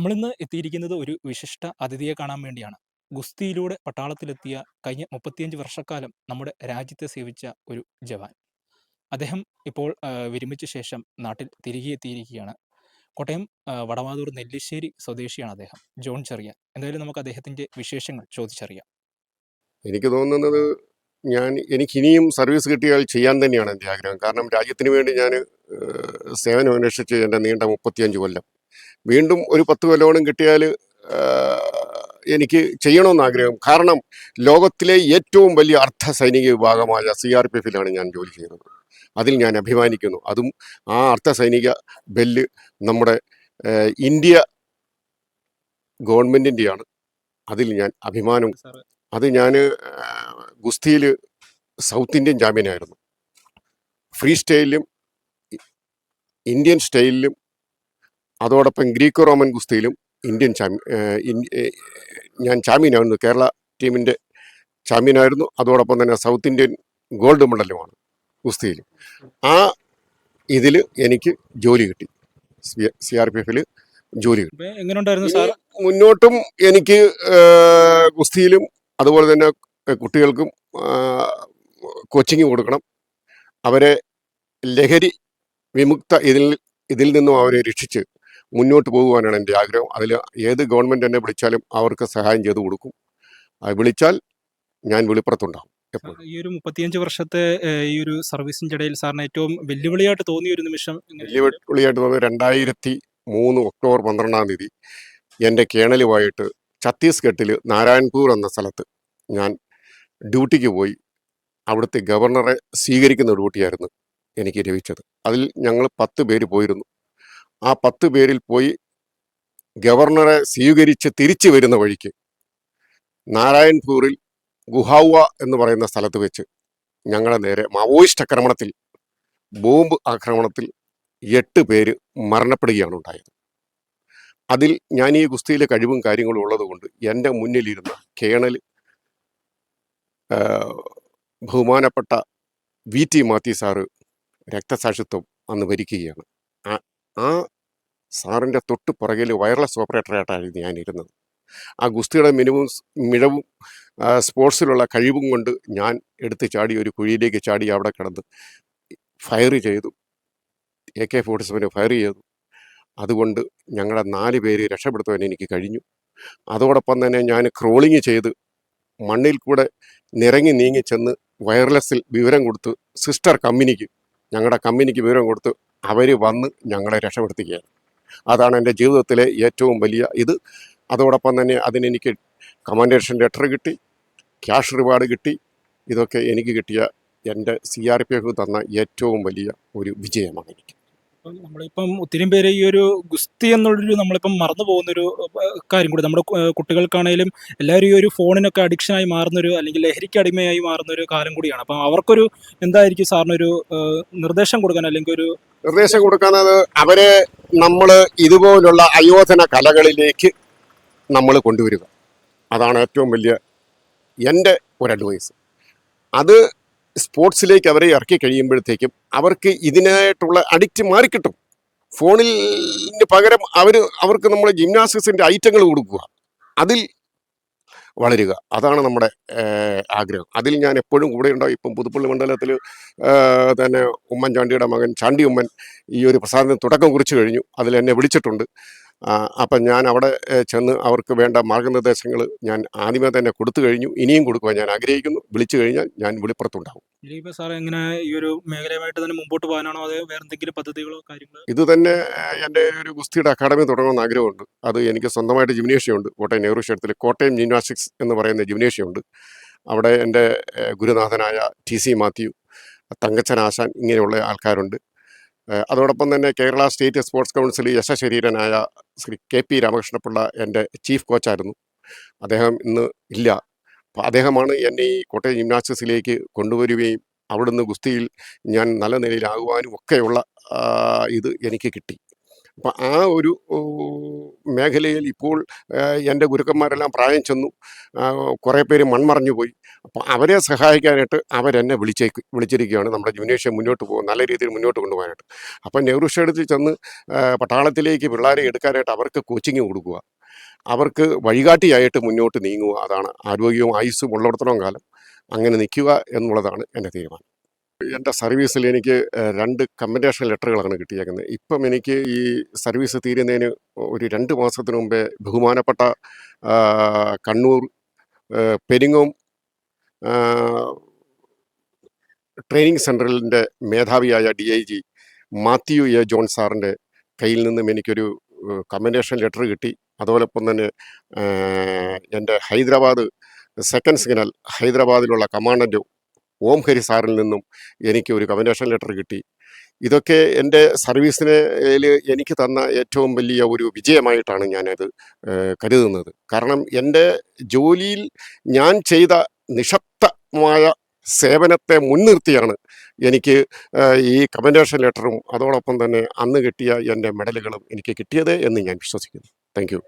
നമ്മളിന്ന് എത്തിയിരിക്കുന്നത് ഒരു വിശിഷ്ട അതിഥിയെ കാണാൻ വേണ്ടിയാണ്. ഗുസ്തിയിലൂടെ പട്ടാളത്തിലെത്തിയ കഴിഞ്ഞ 35 വർഷക്കാലം നമ്മുടെ രാജ്യത്തെ സേവിച്ച ഒരു ജവാൻ. അദ്ദേഹം ഇപ്പോൾ വിരമിച്ച ശേഷം നാട്ടിൽ തിരികെ എത്തിയിരിക്കുകയാണ്. കോട്ടയം വടവാതൂർ നെല്ലിശ്ശേരി സ്വദേശിയാണ് അദ്ദേഹം. ജോൺ ചെറിയ എന്തായാലും നമുക്ക് അദ്ദേഹത്തിന്റെ വിശേഷങ്ങൾ ചോദിച്ചറിയാം. എനിക്ക് തോന്നുന്നത് ഞാൻ എനിക്ക് ഇനിയും സർവീസ് കിട്ടിയാൽ ചെയ്യാൻ തന്നെയാണ് എന്റെ ആഗ്രഹം കാരണം രാജ്യത്തിന് വേണ്ടി ഞാൻ സേവനം അന്വേഷിച്ച് എന്റെ നീണ്ട മുപ്പത്തിയഞ്ച് കൊല്ലം വീണ്ടും ഒരു പത്ത് കൊല്ലോളം കിട്ടിയാൽ എനിക്ക് ചെയ്യണമെന്ന് ആഗ്രഹം. കാരണം ലോകത്തിലെ ഏറ്റവും വലിയ അർദ്ധ സൈനിക വിഭാഗമായ സി ആർ പി എഫിലാണ് ഞാൻ ജോലി ചെയ്യുന്നത്. അതിൽ ഞാൻ അഭിമാനിക്കുന്നു. അതും ആ അർദ്ധ സൈനിക ബെല്ല് നമ്മുടെ ഇന്ത്യ ഗവൺമെന്റിന്റെയാണ് അതിൽ ഞാൻ അഭിമാനം അത് ഞാൻ ഗുസ്തിയിൽ സൗത്ത് ഇന്ത്യൻ ചാമ്പ്യനായിരുന്നു. ഫ്രീ സ്റ്റൈലിലും ഇന്ത്യൻ സ്റ്റൈലിലും അതോടൊപ്പം ഗ്രീക്കോ റോമൻ ഗുസ്തിയിലും ഇന്ത്യൻ ചാമ്പ്യൻ ഞാൻ ചാമ്പ്യനായിരുന്നു. കേരള ടീമിന്റെ ചാമ്പ്യനായിരുന്നു. അതോടൊപ്പം തന്നെ സൗത്ത് ഇന്ത്യൻ ഗോൾഡ് മെഡലുമാണ് ഗുസ്തിയിൽ ആ ഇതിൽ എനിക്ക് ജോലി കിട്ടി. സി ആർ പി എഫിൽ ജോലി കിട്ടി. എങ്ങനെയുണ്ടായിരുന്നു സാർ? മുന്നോട്ടും എനിക്ക് ഗുസ്തിയിലും അതുപോലെ തന്നെ കുട്ടികൾക്കും കോച്ചിങ് കൊടുക്കണം. അവരെ ലഹരി വിമുക്ത ഇതിൽ ഇതിൽ നിന്നും അവരെ രക്ഷിച്ച് മുന്നോട്ട് പോകുവാനാണ് എന്റെ ആഗ്രഹം. അതിൽ ഏത് ഗവൺമെന്റ് എന്നെ വിളിച്ചാലും അവർക്ക് സഹായം ചെയ്തു കൊടുക്കും. വിളിച്ചാൽ ഞാൻ വെളിപ്പുറത്തുണ്ടാകും ഈ ഒരു 35 വർഷത്തെ ഈ ഒരു സർവീസിന്റെ ഇടയിൽ സാറിന് ഏറ്റവും വെല്ലുവിളിയായിട്ട് തോന്നിയ ഒരു നിമിഷം വെല്ലുവിളിയായിട്ട് തോന്നിയ രണ്ടായിരത്തി മൂന്ന് ഒക്ടോബർ പന്ത്രണ്ടാം തീയതി എന്റെ കേണലുമായിട്ട് ഛത്തീസ്ഗഡിൽ നാരായൺപൂർ എന്ന സ്ഥലത്ത് ഞാൻ ഡ്യൂട്ടിക്ക് പോയി അവിടുത്തെ ഗവർണറെ സ്വീകരിക്കുന്ന ഡ്യൂട്ടിയായിരുന്നു എനിക്ക് ലഭിച്ചത്. അതിൽ ഞങ്ങൾ പത്ത് പേര് പോയിരുന്നു. ആ പത്ത് പേരിൽ പോയി ഗവർണറെ സ്വീകരിച്ച് തിരിച്ചു വരുന്ന വഴിക്ക് നാരായൺപൂറിൽ ഗുഹാവ എന്ന് പറയുന്ന സ്ഥലത്ത് വെച്ച് ഞങ്ങളുടെ നേരെ മാവോയിസ്റ്റ് ആക്രമണത്തിൽ ബോംബ് ആക്രമണത്തിൽ എട്ട് പേര് മരണപ്പെടുകയാണ് ഉണ്ടായത്. അതിൽ ഞാൻ ഈ ഗുസ്തിയിലെ കഴിവും കാര്യങ്ങളും ഉള്ളതുകൊണ്ട് എന്റെ മുന്നിലിരുന്ന കേണൽ ബഹുമാനപ്പെട്ട വി ടി മാത്യു സാറ് രക്തസാക്ഷിത്വം അന്ന് ഭരിക്കുകയാണ് ആ സാറിന്റെ തൊട്ട് പുറകിൽ വയർലെസ് ഓപ്പറേറ്ററായിട്ടായിരുന്നു ഞാൻ ഇരുന്നത് ആ ഗുസ്തിയുടെ മിനിമം സ് മിഴവും സ്പോർട്സിലുള്ള കഴിവും കൊണ്ട് ഞാൻ എടുത്ത് ചാടി ഒരു കുഴിയിലേക്ക് ചാടി അവിടെ കിടന്ന് ഫയർ ചെയ്തു. A K forty seven fire ചെയ്തു. അതുകൊണ്ട് ഞങ്ങളുടെ നാല് പേര് രക്ഷപ്പെടുത്തുവാൻ എനിക്ക് കഴിഞ്ഞു. അതോടൊപ്പം തന്നെ ഞാൻ ക്രോളിങ് ചെയ്ത് മണ്ണിൽ കൂടെ നിറങ്ങി നീങ്ങി ചെന്ന് വയർലെസ്സിൽ വിവരം കൊടുത്ത് സിസ്റ്റർ കമ്പനിക്ക് ഞങ്ങളുടെ കമ്പനിക്ക് വിവരം കൊടുത്ത് അവർ വന്ന് ഞങ്ങളെ രക്ഷപ്പെടുത്തുകയാണ്. അതാണ് എന്റെ ജീവിതത്തിലെ ഏറ്റവും വലിയ ഇത്. അതോടൊപ്പം തന്നെ അതിനെനിക്ക് കമാൻഡേഷൻ ലെറ്റർ കിട്ടി ക്യാഷ് റിവാർഡ് കിട്ടി. ഇതൊക്കെ എനിക്ക് കിട്ടിയ എന്റെ സി ആർ പി എഫ് തന്ന ഏറ്റവും വലിയ ഒരു വിജയമാണ് എനിക്ക്. നമ്മളിപ്പം ഒത്തിരി പേര് ഈ ഒരു ഗുസ്തി എന്നുള്ളൊരു നമ്മളിപ്പം മറന്നു പോകുന്നൊരു കാര്യം കൂടി. നമ്മുടെ കുട്ടികൾക്കാണേലും എല്ലാവരും ഈ ഒരു ഫോണിനൊക്കെ അഡിക്ഷനായി മാറുന്നൊരു അല്ലെങ്കിൽ ലഹരിക്ക് അടിമയായി മാറുന്ന ഒരു കാലം കൂടിയാണ്. അപ്പം അവർക്കൊരു എന്തായിരിക്കും സാറിനൊരു നിർദ്ദേശം കൊടുക്കാൻ അല്ലെങ്കിൽ ഒരു നിർദ്ദേശം കൊടുക്കുന്നത് അവരെ നമ്മൾ ഇതുപോലുള്ള അയോധന കലകളിലേക്ക് നമ്മൾ കൊണ്ടുവരിക. അതാണ് ഏറ്റവും വലിയ എന്റെ ഒരു അഡ്വൈസ് അത് സ്പോർട്സിലേക്ക് അവരെ ഇറക്കി കഴിയുമ്പോഴത്തേക്കും അവർക്ക് ഇതിനായിട്ടുള്ള അഡിക്റ്റ് മാറിക്കിട്ടും. ഫോണിൽ പകരം അവർ അവർക്ക് നമ്മൾ ജിംനാസ്റ്റിക്സിന്റെ ഐറ്റങ്ങൾ കൊടുക്കുക. അതിൽ വളരുക. അതാണ് നമ്മുടെ ആഗ്രഹം. അതിൽ ഞാൻ എപ്പോഴും കൂടെ ഉണ്ടാവും ഇപ്പം പുതുപ്പള്ളി മണ്ഡലത്തിൽ തന്നെ ഉമ്മൻ ചാണ്ടിയുടെ മകൻ ചാണ്ടി ഉമ്മൻ ഈ ഒരു പ്രസാദത്തിന് തുടക്കം കുറിച്ചു കഴിഞ്ഞു. അതിൽ എന്നെ വിളിച്ചിട്ടുണ്ട്. അപ്പം ഞാൻ അവിടെ ചെന്ന് അവർക്ക് വേണ്ട മാർഗനിർദ്ദേശങ്ങൾ ഞാൻ ആദ്യമേ തന്നെ കൊടുത്തു കഴിഞ്ഞു. ഇനിയും കൊടുക്കുവാൻ ഞാൻ ആഗ്രഹിക്കുന്നു. വിളിച്ചു കഴിഞ്ഞാൽ ഞാൻ വിളിപ്പുറത്തുണ്ടാവും. സാർ എങ്ങനെ ഈ ഒരു മേഖലയുമായിട്ട് തന്നെ മുമ്പോട്ട് പോകാനാണോ? അതോ വേറെ എന്തെങ്കിലും പദ്ധതികളോ കാര്യങ്ങളോ? ഇത് തന്നെ എന്റെ ഒരു ഗുസ്തിയുടെ അക്കാഡമി തുടങ്ങണമെന്ന് ആഗ്രഹമുണ്ട്. അത് എനിക്ക് സ്വന്തമായിട്ട് ജിംനേഷ്യം ഉണ്ട് കോട്ടയം നെഹ്റു ക്ഷേത്രത്തിൽ കോട്ടയം ജിംനാസ്റ്റിക്സ് എന്ന് പറയുന്ന ജിംനേഷ്യം ഉണ്ട് അവിടെ എന്റെ ഗുരുനാഥനായ ടി സി മാത്യു തങ്കച്ചൻ ആശാൻ ഇങ്ങനെയുള്ള ആൾക്കാരുണ്ട്. അതോടൊപ്പം തന്നെ കേരള സ്റ്റേറ്റ് സ്പോർട്സ് കൗൺസിൽ യശശരീരനായ ശ്രീ കെ പി രാമകൃഷ്ണപിള്ള എന്റെ ചീഫ് കോച്ചായിരുന്നു. അദ്ദേഹം ഇന്ന് ഇല്ല. അപ്പോൾ അദ്ദേഹമാണ് എന്നെ ഈ കോട്ടയം ജിംനാസ്റ്റിക്സിലേക്ക് കൊണ്ടുവരികയും അവിടുന്ന് ഗുസ്തിയിൽ ഞാൻ നല്ല നിലയിലാകുവാനും ഒക്കെയുള്ള ഇത് എനിക്ക് കിട്ടി. അപ്പം ആ ഒരു മേഖലയിൽ ഇപ്പോൾ എന്റെ ഗുരുക്കന്മാരെല്ലാം പ്രായം ചെന്നു. കുറേ പേര് മൺമറഞ്ഞു പോയി. അപ്പോൾ അവരെ സഹായിക്കാനായിട്ട് അവരെന്നെ വിളിച്ചേക്ക് വിളിച്ചിരിക്കുകയാണ്. നമ്മുടെ ജുനേഷ്യ മുന്നോട്ട് പോകും നല്ല രീതിയിൽ മുന്നോട്ട് കൊണ്ടുപോകാനായിട്ട്. അപ്പം നെഹ്റു സ്റ്റേഡിയത്തിൽ ചെന്ന് പട്ടാളത്തിലേക്ക് പിള്ളേരെ എടുക്കാനായിട്ട് അവർക്ക് കോച്ചിങ് കൊടുക്കുക. അവർക്ക് വഴികാട്ടിയായിട്ട് മുന്നോട്ട് നീങ്ങുക. അതാണ് ആരോഗ്യവും ആയുസ്സും ഉള്ളിടത്തോളം കാലം അങ്ങനെ നിൽക്കുക എന്നുള്ളതാണ് എന്റെ തീരുമാനം. എന്റെ സർവീസിൽ എനിക്ക് രണ്ട് കമ്പന്റേഷൻ ലെറ്ററുകളാണ് കിട്ടിയേക്കുന്നത്. ഇപ്പം എനിക്ക് ഈ സർവീസ് തീരുന്നതിന് ഒരു രണ്ട് മാസത്തിന് മുമ്പേ ബഹുമാനപ്പെട്ട കണ്ണൂർ പെരിങ്ങോം ട്രെയിനിങ് സെന്ററിന്റെ മേധാവിയായ D I G Mathew A John സാറിന്റെ കയ്യിൽ നിന്നും എനിക്കൊരു കമ്പന്റേഷൻ ലെറ്റർ കിട്ടി. അതോടൊപ്പം തന്നെ എന്റെ ഹൈദരാബാദ് സെക്കൻഡ് സിഗ്നൽ ഹൈദരാബാദിലുള്ള കമാൻഡന്റ് ഓം ഹരി സാറിൽ നിന്നും എനിക്ക് ഒരു കമൻഡേഷൻ ലെറ്റർ കിട്ടി. ഇതൊക്കെ എന്റെ സർവീസിന് എനിക്ക് തന്ന ഏറ്റവും വലിയ ഒരു വിജയമായിട്ടാണ് ഞാനത് കരുതുന്നത്. കാരണം എന്റെ ജോലിയിൽ ഞാൻ ചെയ്ത നിശബ്ദമായ സേവനത്തെ മുൻനിർത്തിയാണ് എനിക്ക് ഈ കമൻഡേഷൻ ലെറ്ററും അതോടൊപ്പം തന്നെ അന്ന് കിട്ടിയ എന്റെ മെഡലുകളും എനിക്ക് കിട്ടിയത് എന്ന് ഞാൻ വിശ്വസിക്കുന്നു. താങ്ക്